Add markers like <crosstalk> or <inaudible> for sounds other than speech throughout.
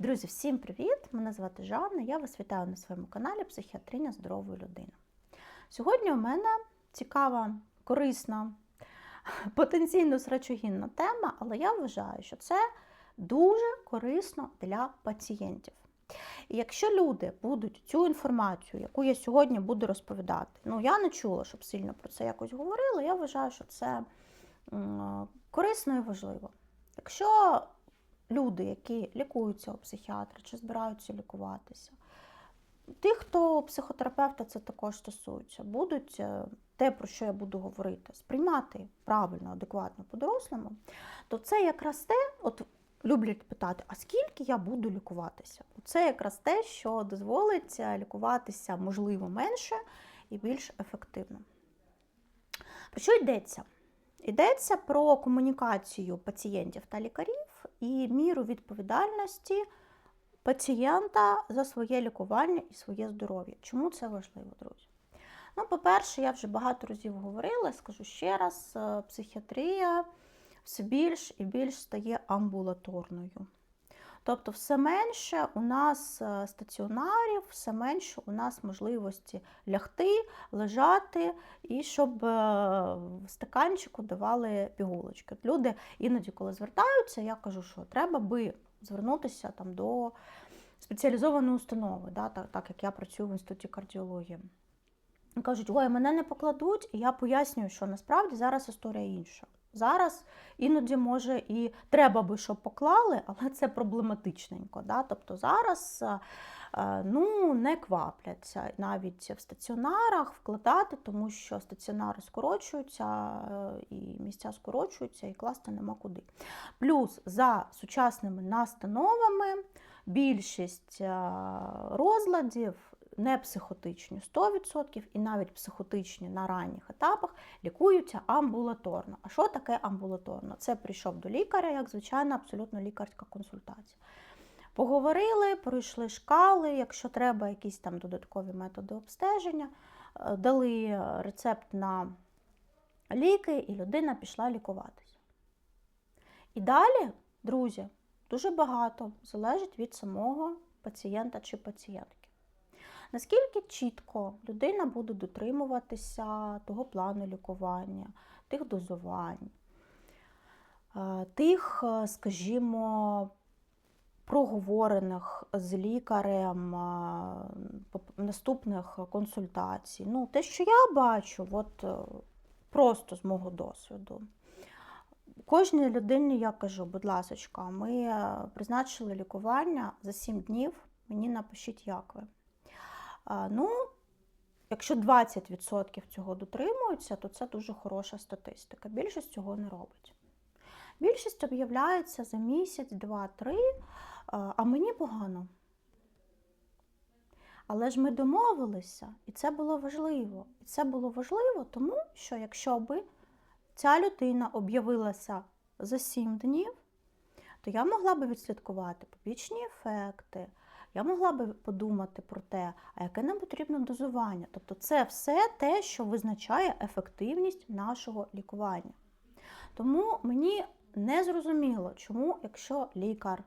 Друзі, всім привіт! Мене звати Жанна. Я вас вітаю на своєму каналі Психіатриня здорової людини. Сьогодні у мене цікава, корисна, потенційно срачогінна тема, але я вважаю, що це дуже корисно для пацієнтів. І якщо люди будуть цю інформацію, яку я сьогодні буду розповідати, ну я не чула, щоб сильно про це якось говорили, я вважаю, що це корисно і важливо. Якщо люди, які лікуються у психіатра чи збираються лікуватися, ті, хто психотерапевта це також стосується, будуть е, те, про що я буду говорити, сприймати правильно, адекватно по-дорослому, то це якраз те, от люблять питати, а скільки я буду лікуватися? Це якраз те, що дозволить е, лікуватися, можливо, менше і більш ефективно. Про що йдеться? Йдеться про комунікацію пацієнтів та лікарів і міру відповідальності пацієнта за своє лікування і своє здоров'я. Чому це важливо, друзі? Ну, по-перше, я вже багато разів говорила, скажу ще раз: е, психіатрія все більш і більш стає амбулаторною. Тобто, все менше у нас е, стаціонарів, все менше у нас можливості лягти, лежати, і щоб е, в стаканчику давали пігулочки. Люди іноді, коли звертаються, я кажу, що треба би звернутися там до спеціалізованої установи, да, так, так як я працюю в інституті кардіології. Кажуть, ой, мене не покладуть, і я пояснюю, що насправді зараз історія інша. Зараз іноді може і треба би, щоб поклали, але це проблематичненько. Да? Тобто зараз е, ну, не квапляться навіть в стаціонарах вкладати, тому що стаціонари скорочуються, е, і місця скорочуються, і класти нема куди. Плюс за сучасними настановами більшість е, розладів не психотичні 100% і навіть психотичні на ранніх етапах лікуються амбулаторно. А що таке амбулаторно? Це прийшов до лікаря, як звичайна абсолютно лікарська консультація. Поговорили, пройшли шкали, якщо треба, якісь там додаткові методи обстеження, е, дали рецепт на ліки, і людина пішла лікуватися. І далі, друзі, дуже багато залежить від самого пацієнта чи пацієнтки. Наскільки чітко людина буде дотримуватися того плану лікування, тих дозувань, е, тих, е, скажімо, проговорених з лікарем е, наступних консультацій. Ну, Те, що я бачу, от просто з мого досвіду. Кожній людині я кажу, будь ласка, ми призначили лікування за 7 днів, мені напишіть, як ви. Ну, якщо 20% цього дотримуються, то це дуже хороша статистика. Більшість цього не робить. Більшість об'являється за місяць, два-три, а мені погано. Але ж ми домовилися, і це було важливо. І це було важливо, тому що якщо би ця людина об'явилася за 7 днів, то я могла би відслідкувати побічні ефекти, я могла би подумати про те, а яке нам потрібно дозування. Тобто це все те, що визначає ефективність нашого лікування. Тому мені не зрозуміло, чому, якщо лікар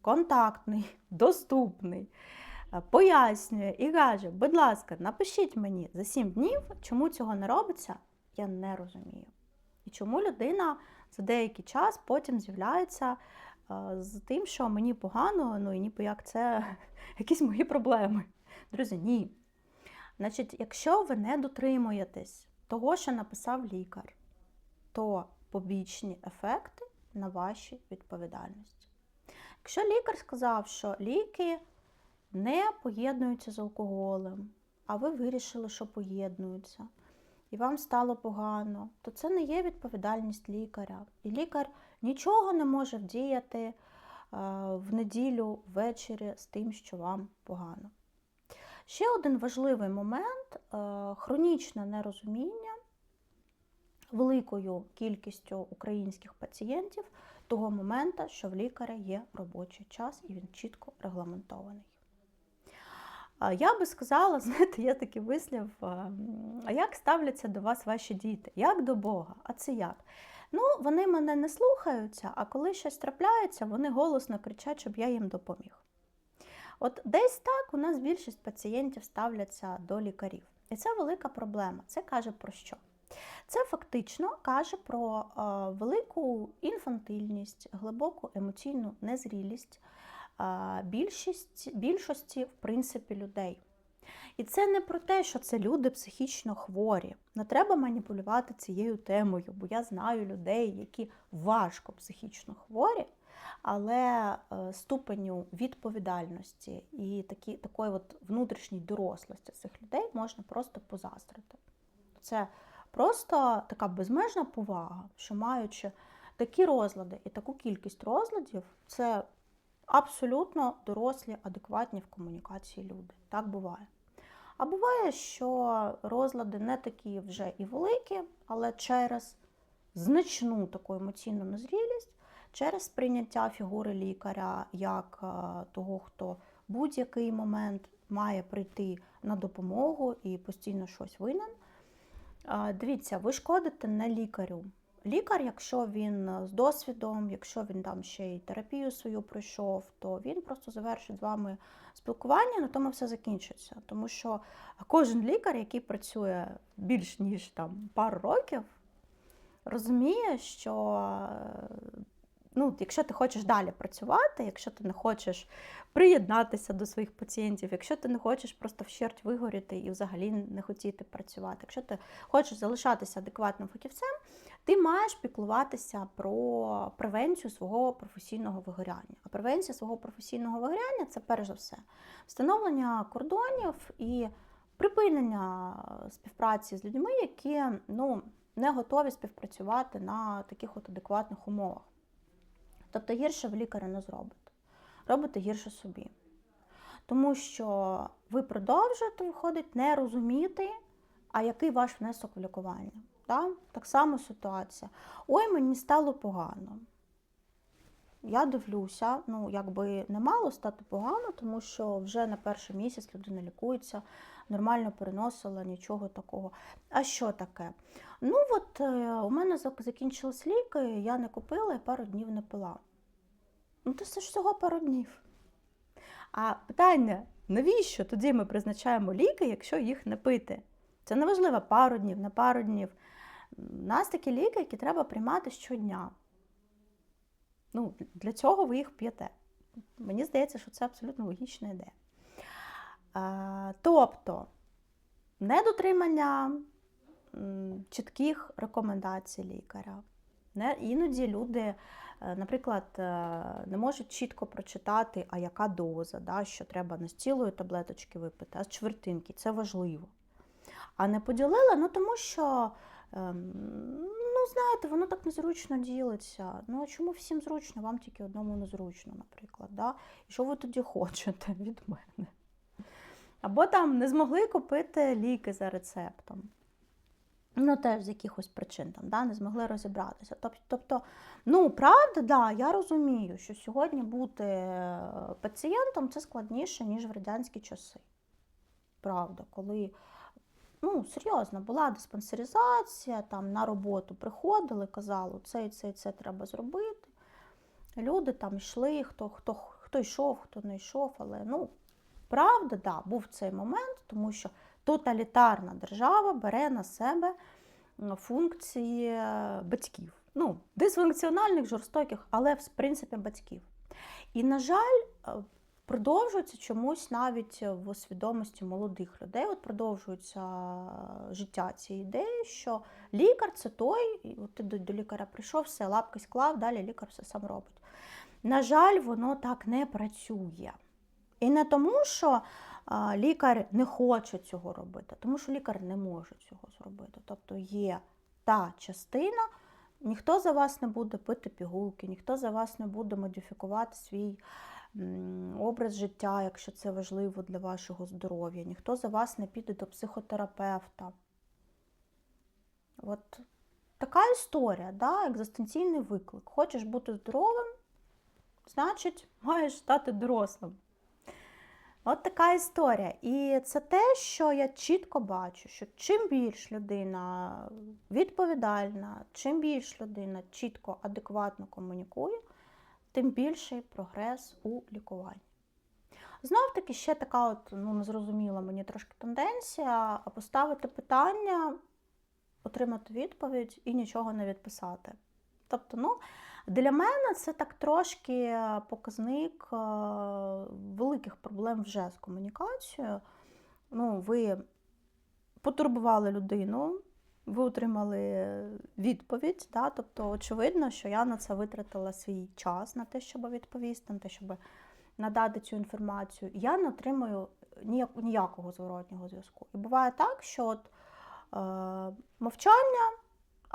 контактний, <laughs> доступний, е, пояснює і каже, будь ласка, напишіть мені за 7 днів, чому цього не робиться, я не розумію. І чому людина за деякий час потім з'являється з тим, що мені погано, ну і ніби як це <laughs> якісь мої проблеми. Друзі, ні. Значить, якщо ви не дотримуєтесь того, що написав лікар, то побічні ефекти на вашій відповідальності. Якщо лікар сказав, що ліки не поєднуються з алкоголем, а ви вирішили, що поєднуються, і вам стало погано, то це не є відповідальність лікаря. І лікар нічого не може вдіяти е, в неділю ввечері з тим, що вам погано. Ще один важливий момент е, хронічне нерозуміння великою кількістю українських пацієнтів того моменту, що в лікаря є робочий час і він чітко регламентований. Я би сказала, <laughs> знаєте, є такий вислів, а як ставляться до вас ваші діти? Як до Бога? А це як? Ну, вони мене не слухаються, а коли щось трапляється, вони голосно кричать, щоб я їм допоміг. От десь так у нас більшість пацієнтів ставляться до лікарів. І це велика проблема. Це каже про що? Це фактично каже про е, велику інфантильність, глибоку емоційну незрілість е, більшість, більшості, в принципі, людей. І це не про те, що це люди психічно хворі. Не треба маніпулювати цією темою, бо я знаю людей, які важко психічно хворі, але е, ступеню відповідальності і такі, такої от внутрішньої дорослості цих людей можна просто позаздрити. Це просто така безмежна повага, що маючи такі розлади і таку кількість розладів, це абсолютно дорослі, адекватні в комунікації люди. Так буває. А буває, що розлади не такі вже і великі, але через значну таку емоційну незрілість, через сприйняття фігури лікаря як е, того, хто будь-який момент має прийти на допомогу і постійно щось винен. Е, Дивіться, ви шкодите не лікарю. Лікар, якщо він з досвідом, якщо він там ще й терапію свою пройшов, то він просто завершить з вами спілкування, на тому все закінчиться. Тому що кожен лікар, який працює більш ніж там пару років, розуміє, що е, ну, якщо ти хочеш далі працювати, якщо ти не хочеш приєднатися до своїх пацієнтів, якщо ти не хочеш просто вщерть вигоріти і взагалі не хотіти працювати, якщо ти хочеш залишатися адекватним фахівцем, ти маєш піклуватися про превенцію свого професійного вигоряння. А превенція свого професійного вигоряння це перш за все встановлення кордонів і припинення співпраці з людьми, які ну, не готові співпрацювати на таких от адекватних умовах. Тобто гірше в лікаря не зробите. Робите гірше собі. Тому що ви продовжуєте, виходить, не розуміти, а який ваш внесок в лікування. Так, Так само ситуація. Ой, мені стало погано. Я дивлюся, ну, якби не мало стати погано, тому що вже на перший місяць людина лікується, нормально переносила, нічого такого. А що таке? Ну, от е, у мене закінчились ліки, я не купила і пару днів не пила. Ну, то це ж всього пару днів. А питання, навіщо тоді ми призначаємо ліки, якщо їх не пити? Це не важливо пару днів, не пару днів. У нас такі ліки, які треба приймати щодня. Ну, для цього ви їх п'єте. Мені здається, що це абсолютно логічна ідея. А, тобто, недотримання чітких рекомендацій лікаря. Іноді люди, е, наприклад, е, не можуть чітко прочитати, а яка доза, да, що треба не з цілої таблеточки випити, а з чвертинки. Це важливо. А не поділили, ну тому що, ем, ну, знаєте, воно так незручно ділиться. Ну, а чому всім зручно, вам тільки одному незручно, наприклад. Да? І що ви тоді хочете <laughs> від мене? Або там не змогли купити ліки за рецептом. Ну, теж з якихось причин там, да, не змогли розібратися. Тобто, ну, правда, да, я розумію, що сьогодні бути е, пацієнтом це складніше, ніж в радянські часи. Правда, коли ну, серйозно, була диспансеризація, там на роботу приходили, казали, це і це і це треба зробити. Люди там йшли, хто, хто, хто йшов, хто не йшов, але ну, правда, да, був цей момент, тому що тоталітарна держава бере на себе функції е, батьків. Ну, дисфункціональних, жорстоких, але в принципі батьків. І, на жаль, е, продовжується чомусь навіть в свідомості молодих людей. От продовжується е, життя цієї ідеї, що лікар це той, от ти до, лікаря прийшов, все, лапки склав, далі лікар все сам робить. На жаль, воно так не працює. І не тому, що а, лікар не хоче цього робити, тому що лікар не може цього зробити. Тобто є та частина, ніхто за вас не буде пити пігулки, ніхто за вас не буде модифікувати свій образ життя, якщо це важливо для вашого здоров'я, ніхто за вас не піде до психотерапевта. От така історія, да? екзистенційний виклик. Хочеш бути здоровим, значить, маєш стати дорослим. От така історія. І це те, що я чітко бачу, що чим більш людина відповідальна, чим більш людина чітко, адекватно комунікує, тим більший прогрес у лікуванні. Знов таки ще така от, ну, незрозуміла мені трошки тенденція поставити питання, отримати відповідь і нічого не відписати. Тобто, ну, для мене це так трошки показник е, великих проблем вже з комунікацією. Ну, ви потурбували людину, ви отримали відповідь. Да? Тобто, очевидно, що я на це витратила свій час на те, щоб відповісти, на те, щоб надати цю інформацію. Я не отримую ніякого зворотнього зв'язку. І буває так, що от, е, мовчання.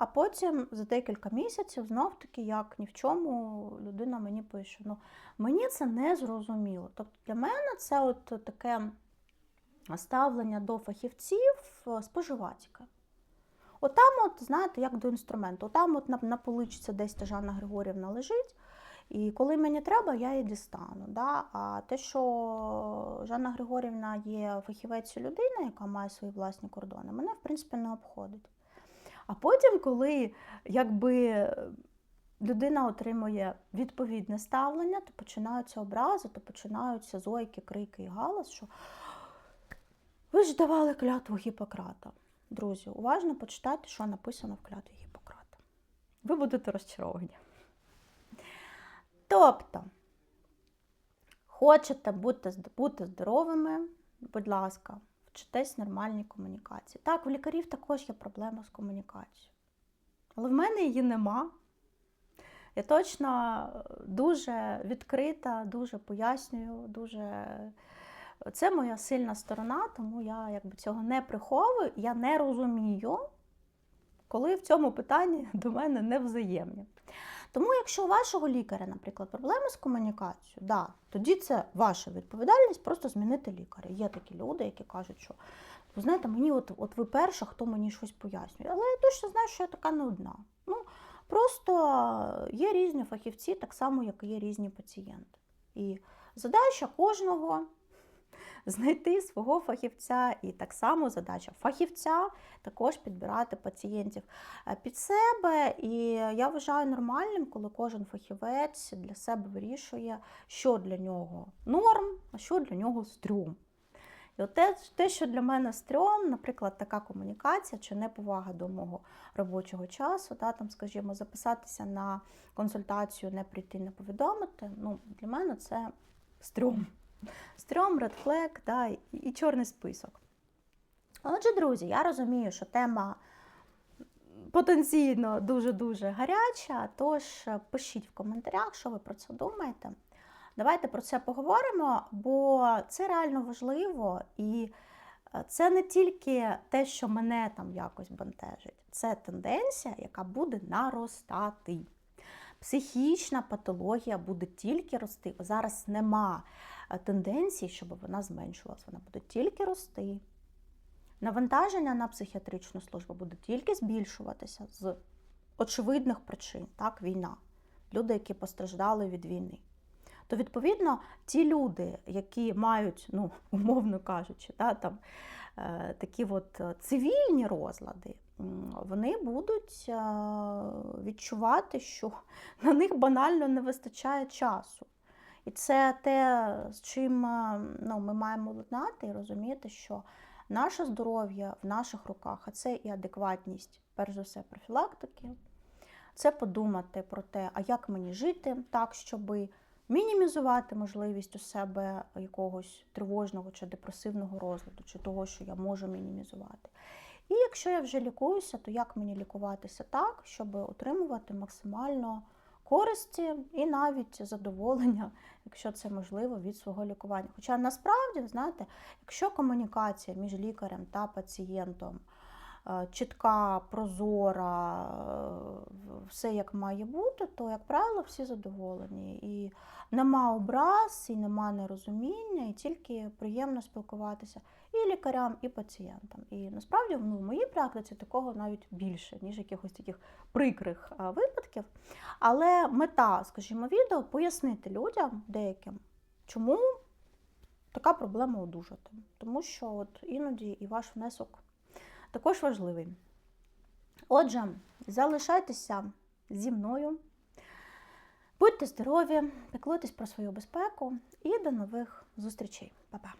А потім за декілька місяців знов таки, як ні в чому, людина мені пише: ну мені це не зрозуміло. Тобто для мене це от таке ставлення до фахівців е, споживацьке. Отам, от, знаєте, як до інструменту, отам от на, на поличці десь та Жанна Григорівна лежить, і коли мені треба, я її дістану. Да? А те, що Жанна Григорівна є фахівець людина, яка має свої власні кордони, мене, в принципі, не обходить. А потім, коли якби людина отримує відповідне ставлення, то починаються образи, то починаються зойки, крики і галас, що ви ж давали клятву Гіппократа. Друзі, уважно почитайте, що написано в клятві Гіппократа. Ви будете розчаровані. Тобто, хочете бути, бути здоровими, будь ласка, вчитесь нормальній комунікації. Так, у лікарів також є проблема з комунікацією. Але в мене її нема. Я точно дуже відкрита, дуже пояснюю, дуже. Це моя сильна сторона, тому я якби цього не приховую, я не розумію, коли в цьому питанні <laughs> до мене не взаємні. Тому, якщо у вашого лікаря, наприклад, проблеми з комунікацією, да, тоді це ваша відповідальність просто змінити лікаря. Є такі люди, які кажуть, що ви знаєте, мені от, от ви перша, хто мені щось пояснює. Але я точно знаю, що я така не одна. Ну, Просто є різні фахівці, так само, як і є різні пацієнти. І задача кожного знайти свого фахівця, і так само задача фахівця також підбирати пацієнтів е, під себе. І я вважаю нормальним, коли кожен фахівець для себе вирішує, що для нього норм, а що для нього стрьом. І от те, те, що для мене стрьом, наприклад, така комунікація чи неповага до мого робочого часу, да, там, скажімо, записатися на консультацію, не прийти, не повідомити, ну, для мене це стрьом. Стрьом, редфлег да, і, і чорний список. Отже, друзі, я розумію, що тема потенційно дуже-дуже гаряча, тож пишіть в коментарях, що ви про це думаєте. Давайте про це поговоримо, бо це реально важливо, і це не тільки те, що мене там якось бентежить, це тенденція, яка буде наростати. Психічна патологія буде тільки рости. Зараз нема тенденції, щоб вона зменшувалася. Вона буде тільки рости. Навантаження на психіатричну службу буде тільки збільшуватися з очевидних причин, так, війна, люди, які постраждали від війни то відповідно ті люди, які мають, ну, <laughs> умовно кажучи, да, там, е, такі от цивільні розлади, вони будуть е, відчувати, що <laughs> на них банально не вистачає часу. І це те, з чим е, ну, ми маємо ладнати і розуміти, що наше здоров'я в наших руках, а це і адекватність, перш за все, профілактики. Це подумати про те, а як мені жити так, щоби мінімізувати можливість у себе якогось тривожного чи депресивного розладу, чи того, що я можу мінімізувати. І якщо я вже лікуюся, то як мені лікуватися так, щоб отримувати максимально користі і навіть задоволення, якщо це можливо, від свого лікування. Хоча насправді, знаєте, якщо комунікація між лікарем та пацієнтом чітка, прозора, е, все як має бути, то, як правило, всі задоволені. І нема образ, і нема нерозуміння, і тільки приємно спілкуватися і лікарям, і пацієнтам. І насправді ну, в моїй практиці такого навіть більше, ніж якихось таких прикрих е, випадків. Але мета, скажімо, відео пояснити людям деяким, чому така проблема одужати. Тому що от іноді і ваш внесок також важливий. Отже, залишайтеся зі мною. Будьте здорові, піклуйтесь про свою безпеку і до нових зустрічей. Па-па!